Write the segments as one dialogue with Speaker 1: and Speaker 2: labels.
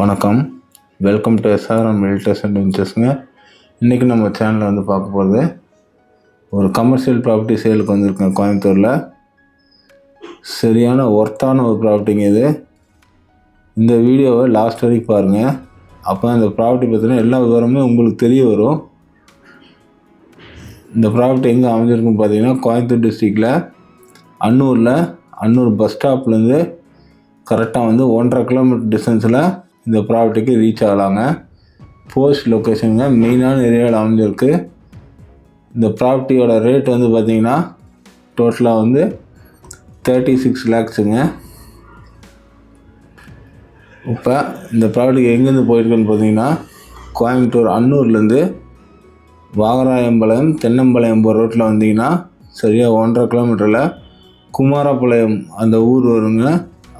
Speaker 1: வணக்கம். Welcome to SRM realtors and இன்றைக்கி நம்ம சேனலில் வந்து பார்க்க போகிறது ஒரு கமர்ஷியல் ப்ராப்பர்ட்டி சேலுக்கு வந்திருக்கேன் கோயம்புத்தூரில். சரியான ஒர்த்தான ஒரு ப்ராப்பர்ட்டிங்க இது. இந்த வீடியோவை லாஸ்ட் வரைக்கும் பாருங்கள் அப்போ இந்த ப்ராப்பர்ட்டி பற்றின எல்லா விவரமும் உங்களுக்கு தெரிய வரும். இந்த ப்ராப்பர்ட்டி எங்கே அமைஞ்சிருக்குன்னு பார்த்தீங்கன்னா கோயம்புத்தூர் டிஸ்ட்ரிக்டில் அன்னூரில் அன்னூர் பஸ் ஸ்டாப்லேருந்து கரெக்டாக வந்து ஒன்றரை கிலோமீட்டர் டிஸ்டன்ஸில் இந்த ப்ராப்பர்ட்டிக்கு ரீச் ஆகலாங்க. போஸ்ட் லொக்கேஷனுங்க மெயினான ஏரியாவில் அமைஞ்சிருக்கு. இந்த ப்ராப்பர்ட்டியோட ரேட் வந்து பார்த்தீங்கன்னா டோட்டலாக வந்து தேர்ட்டி சிக்ஸ் லேக்ஸுங்க இப்போ இந்த ப்ராப்பர்ட்டிக்கு எங்கேருந்து போயிருக்குன்னு பார்த்தீங்கன்னா கோயம்புத்தூர் அன்னூர்லேருந்து வாகராயம்பாளையம் தென்னம்பாளையம் போகிற ரோட்டில் வந்தீங்கன்னா சரியாக ஒன்றரை கிலோமீட்டரில் குமாரபாளையம் அந்த ஊர் வருங்க.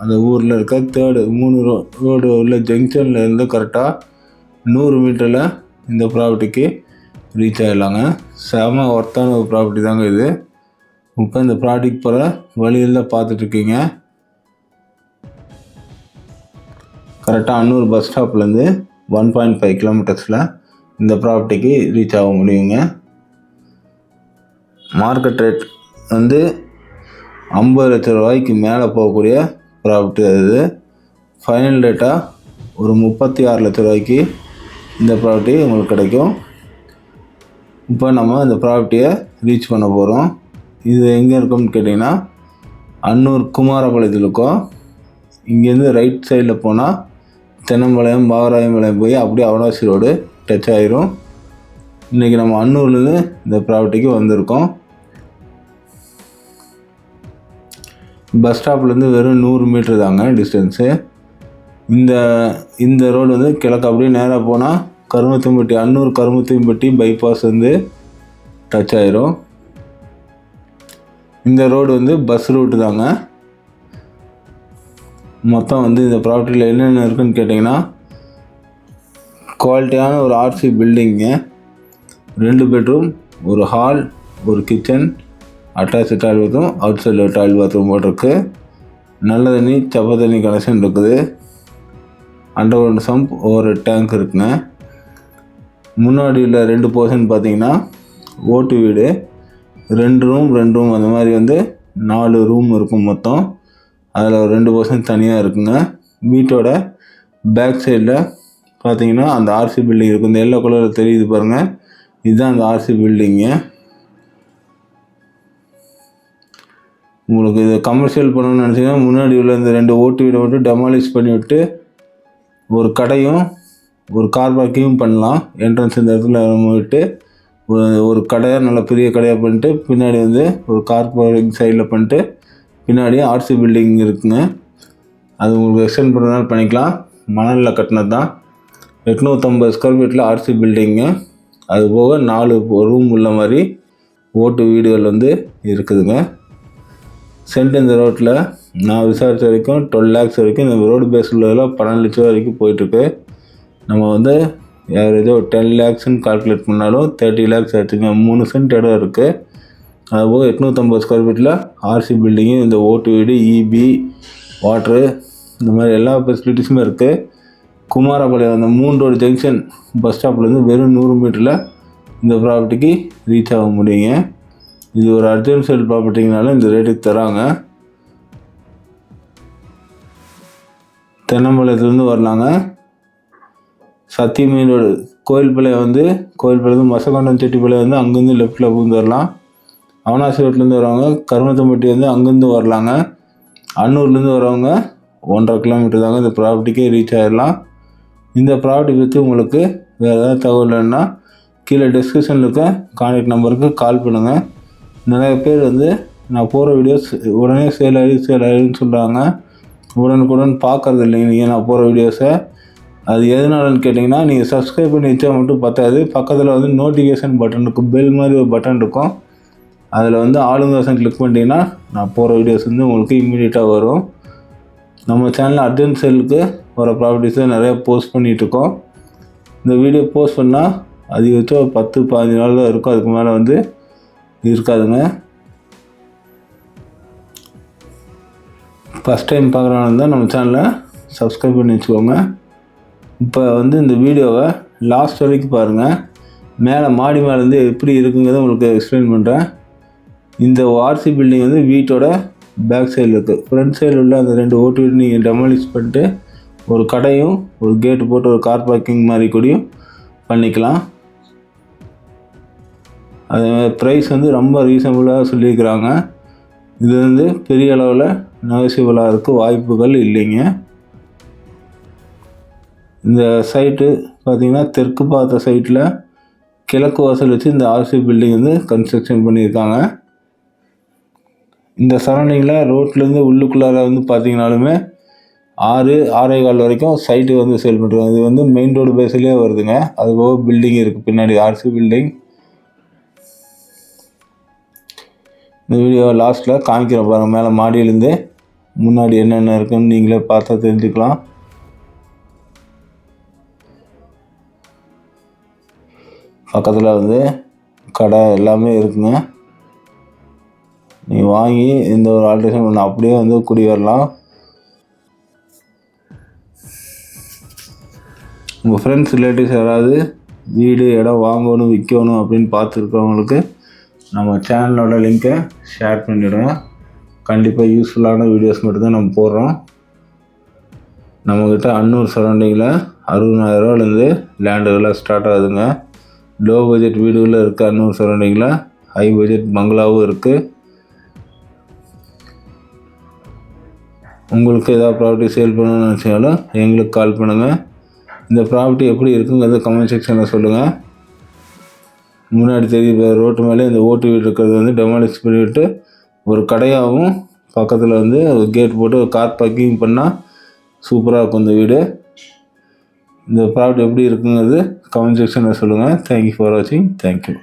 Speaker 1: அந்த ஊரில் இருக்க தேர்டு மூணு ரோ ரோடு உள்ள ஜங்ஷனில் இருந்து கரெக்டாக நூறு மீட்டரில் இந்த ப்ராப்பர்ட்டிக்கு ரீச் ஆகிடலாங்க செம ஒர்த்தான ஒரு ப்ராப்பர்ட்டி தாங்க இது. இப்போ இந்த ப்ராடக்ட் போகிற வழியில் தான் பார்த்துட்ருக்கீங்க கரெக்டாக அன்னூர் பஸ் ஸ்டாப்லேருந்து ஒன் பாயிண்ட் ஃபைவ் கிலோமீட்டர்ஸில் இந்த ப்ராப்பர்ட்டிக்கு ரீச் ஆக முடியுங்க. மார்க்கெட் ரேட் வந்து ஐம்பது லட்ச ரூபாய்க்கு மேலே போகக்கூடிய ப்ராப்பர்ட்டி அது ஃபைனல் டேட்டாக ஒரு முப்பத்தி ஆறு லட்ச ரூபாய்க்கு இந்த ப்ராப்பர்ட்டி உங்களுக்கு கிடைக்கும். இப்போ நம்ம இந்த ப்ராப்பர்ட்டியை ரீச் பண்ண போகிறோம் இது எங்கே இருக்கும்னு கேட்டிங்கன்னா அன்னூர் குமாரபாளையத்தில் இருக்கோம் இங்கேருந்து ரைட் சைடில் போனால் தென்னம்பாளையம் பாகராயம்பாளையம் போய் அப்படியே அவனாசி ரோடு டச் ஆயிரும். இன்றைக்கி நம்ம அன்னூர்லேருந்து இந்த ப்ராப்பர்ட்டிக்கு வந்திருக்கோம். பஸ் ஸ்டாப்லேருந்து வெறும் நூறு மீட்ரு தாங்க டிஸ்டன்ஸு. இந்த இந்த ரோடு வந்து கிழக்கு அப்படியே நேராக போனால் கருமத்தம்பட்டி அன்னூர் கருமத்தம்பட்டி பைபாஸ் வந்து டச் ஆயிரும். இந்த ரோடு வந்து பஸ் ரூட்டு தாங்க. மொத்தம் வந்து இந்த ப்ராப்பர்ட்டியில் என்னென்ன இருக்குன்னு கேட்டிங்கன்னா குவாலிட்டியான ஒரு ஆர்சி பில்டிங்கு ரெண்டு பெட்ரூம் ஒரு ஹால் ஒரு kitchen attach toilet bathroom out சைடில் டாய்ல் பாத்ரூம் போட்டிருக்கு. நல்ல தண்ணி சப்ப தண்ணி கனெக்ஷன் இருக்குது. அண்டர் கிரவுண்ட் சம்ப் ஒரு டேங்க் இருக்குங்க. முன்னாடி உள்ள ரெண்டு போர்ஷன் பார்த்தீங்கன்னா ஓட்டு வீடு. ரெண்டு ரூம் ரெண்டு ரூம் அந்த மாதிரி வந்து நாலு ரூம் இருக்கும் மொத்தம். அதில் ஒரு ரெண்டு போர்ஷன் தனியாக இருக்குங்க. வீட்டோட பேக் சைடில் பார்த்தீங்கன்னா அந்த ஆர்சி பில்டிங் இருக்கும் இந்த எல்லோ கலரில் தெரியுது பாருங்கள் இதுதான் அந்த ஆர்சி பில்டிங்கு உங்களுக்கு இது கமர்ஷியல் பண்ணணும்னு நினச்சிங்கன்னா முன்னாடி உள்ள இந்த ரெண்டு ஓட்டு வீடை மட்டும் டெமாலிஷ் பண்ணி விட்டு ஒரு கடையும் ஒரு கார் பார்க்கிங்கும் பண்ணலாம். என்ட்ரன்ஸ் இந்த இடத்துல விட்டு ஒரு ஒரு கடையாக நல்ல பெரிய கடையாக பண்ணிட்டு பின்னாடி வந்து ஒரு கார் பார்க்கிங் சைடில் பண்ணிட்டு பின்னாடி ஆர்சி பில்டிங் இருக்குங்க. அது உங்களுக்கு எக்ஸ்டெண்ட் பண்ணுறதுனால பண்ணிக்கலாம். மணலில் கட்டினது தான் எட்நூற்றம்பது ஸ்கொயர் ஃபீட்டில் ஆர்சி பில்டிங்கு அது போக நாலு ரூம் உள்ள மாதிரி ஓட்டு வீடுகள் வந்து இருக்குதுங்க. சென்ட் இந்த ரோட்டில் நான் விசாரித்த வரைக்கும் டுவெல் லேக்ஸ் வரைக்கும் இந்த ரோடு பேஸ் பன்னெண்டு லட்சம் வரைக்கும் போயிட்டுருக்கு. நம்ம வந்து யார் ஏதோ டென் லேக்ஸ்னு கால்குலேட் பண்ணாலும் தேர்ட்டி லேக்ஸ் ஆச்சுங்க மூணு சென்ட் இடம் இருக்குது அதுபோக எட்நூற்றம்பது ஸ்கொயர் ஃபீட்டில் ஆர்சி பில்டிங்கு இந்த ஓட்டு வீடு இபி வாட்ரு இந்த மாதிரி எல்லா ஃபெசிலிட்டிஸுமே இருக்குது குமாரபாளையம் அந்த மூணு ரோடு ஜங்ஷன் பஸ் ஸ்டாப்லேருந்து வெறும் நூறு மீட்டரில் இந்த ப்ராப்பர்ட்டிக்கு ரீச் ஆக முடியுங்க. இது ஒரு அர்ஜென்ட் சேல் ப்ராப்பர்ட்டிங்கனால இந்த ரேட்டுக்கு தராங்க. தென்னம்பாளையத்துலேருந்து வரலாங்க. சத்தியமீன் ரோடு கோயில்பாளையம் வந்து கோயில் கோயில்பாளையம் மசகண்டம் செட்டிப்பாளையம் வந்து அங்கேருந்து லெஃப்ட்டில் பூந்து வரலாம். அவனாசி ரோட்லேருந்து வரவங்க கருமத்தம்பட்டி வந்து அங்கேருந்து வரலாங்க. அன்னூர்லேருந்து வரவங்க ஒன்றரை கிலோமீட்டர் தாங்க இந்த ப்ராப்பர்ட்டிக்கே ரீச் ஆகிடலாம் இந்த ப்ராப்பர்ட்டி பற்றி உங்களுக்கு வேறு ஏதாவது தகவல் வேணுன்னா கீழே டிஸ்கிரிப்ஷனில் இருக்க கான்டாக்ட் நம்பருக்கு கால் பண்ணுங்கள் நிறைய பேர் வந்து நான் போகிற வீடியோஸ் உடனே சேல் ஆகி சேல் ஆகிடுன்னு சொல்கிறாங்க உடனுக்குடன் பார்க்குறது இல்லைங்க நீங்கள் நான் போகிற வீடியோஸை அது எதனாலன்னு கேட்டிங்கன்னா நீங்கள் சப்ஸ்கிரைப் பண்ணி வச்சா மட்டும் பத்தாது. பக்கத்தில் வந்து நோட்டிஃபிகேஷன் பட்டன் இருக்கும். பெல் மாதிரி ஒரு பட்டன் இருக்கும். அதில் வந்து ஆளுங்கோசன் கிளிக் பண்ணிட்டீங்கன்னா நான் போகிற வீடியோஸ் வந்து உங்களுக்கு இம்மீடியட்டாக வரும். நம்ம சேனலில் அர்ஜென்ட் சேலுக்கு வர ப்ராப்பர்ட்டிஸை நிறையா போஸ்ட் பண்ணிகிட்ருக்கோம் இந்த வீடியோ போஸ்ட் பண்ணால் அதிகபட்சம் ஒரு பத்து பதினஞ்சு நாள் தான் இருக்கும். அதுக்கு மேலே வந்து இருக்காதுங்க. ஃபஸ்ட் டைம் பார்க்குறவங்க தான் நம்ம சேனலை சப்ஸ்கிரைப் பண்ணி வச்சுக்கோங்க. இப்போ வந்து இந்த வீடியோவை லாஸ்ட் வரைக்கும் பாருங்கள் மேலே மாடி மேலேருந்து எப்படி இருக்குங்கிறத உங்களுக்கு எக்ஸ்பிளைன் பண்ணுறேன் இந்த ஆர்சி பில்டிங் வந்து வீட்டோட பேக் சைடில் இருக்குது ஃப்ரண்ட் சைடில் உள்ள அந்த ரெண்டு ஓட்டு வீடு நீங்கள் டெமாலிஷ் பண்ணிட்டு ஒரு கடையும் ஒரு கேட்டு போட்டு ஒரு கார் பார்க்கிங் மாதிரி கூடயும் பண்ணிக்கலாம். அது ப்ரைஸ் வந்து ரொம்ப ரீசனபுளாக சொல்லியிருக்கிறாங்க. இது வந்து பெரிய அளவில் நெகசிபிளாக இருக்க வாய்ப்புகள் இல்லைங்க. இந்த சைட்டு பார்த்திங்கன்னா தெற்கு பார்த்த சைட்டில் கிழக்கு வாசல் வச்சு இந்த ஆர்சி பில்டிங் வந்து கன்ஸ்ட்ரக்ஷன் பண்ணியிருக்காங்க. இந்த சரௌண்டிங்கில் ரோட்லேருந்து உள்ளுக்குள்ளார வந்து பார்த்தீங்கனாலுமே ஆறு ஆறே கால் வரைக்கும் சைட்டு வந்து சேல் பண்ணுறாங்க இது வந்து மெயின் ரோடு பேஸ்லேயே வருதுங்க. அது போக பில்டிங் இருக்குது பின்னாடி ஆர்சி பில்டிங் இந்த வீடியோ லாஸ்ட்டில் காமிக்கிற பாருங்கள் மேலே மாடியிலேருந்து முன்னாடி என்னென்ன இருக்குன்னு நீங்களே பார்த்தா தெரிஞ்சுக்கலாம். பக்கத்தில் வந்து கடை எல்லாமே இருக்குங்க. நீ வாங்கி எந்த ஒரு ஆல்ட்ரேஷன் பண்ண அப்படியே வந்து குடி வரலாம் உங்கள் ஃப்ரெண்ட்ஸ் ரிலேட்டிவ்ஸ் யாராவது வீடு இடம் வாங்கணும் விற்கணும் அப்படின்னு பார்த்துருக்கவங்களுக்கு நம்ம சேனலோட லிங்க்கை ஷேர் பண்ணிவிடுங்க கண்டிப்பாக யூஸ்ஃபுல்லான வீடியோஸ் மட்டும்தான் நம்ம போடுறோம். நம்மக்கிட்ட அன்னூர் சரௌண்டிங்கில் அறுபதாயிரரூவாலேருந்து லேண்டுகள்லாம் ஸ்டார்ட் ஆகுதுங்க. லோ பட்ஜெட் வீடுகளில் இருக்குது அன்னூர் சரௌண்டிங்கில் ஹை பட்ஜெட் பங்களாவும் இருக்குது உங்களுக்கு ஏதாவது ப்ராப்பர்ட்டி சேல் பண்ணணும்னு நினச்சாலும் எங்களுக்கு கால் பண்ணுங்கள் இந்த ப்ராப்பர்ட்டி எப்படி இருக்குங்கிறத கமெண்ட் செக்ஷனில் சொல்லுங்கள் முன்னாடி தெரிய ரோட்டு மேலே இந்த ஓட்டு வீடு இருக்கிறது வந்து டெமாலிஷ் பண்ணிவிட்டு ஒரு கடையாகவும் பக்கத்தில் வந்து ஒரு கேட் போட்டு ஒரு கார் பார்க்கிங் பண்ணால் சூப்பராக இருக்கும் இந்த வீடு. இந்த ப்ராடக்ட் எப்படி இருக்குங்கிறது கமெண்ட் செக்ஷனில் சொல்லுங்கள் தேங்க்யூ ஃபார் வாட்சிங் தேங்க்யூ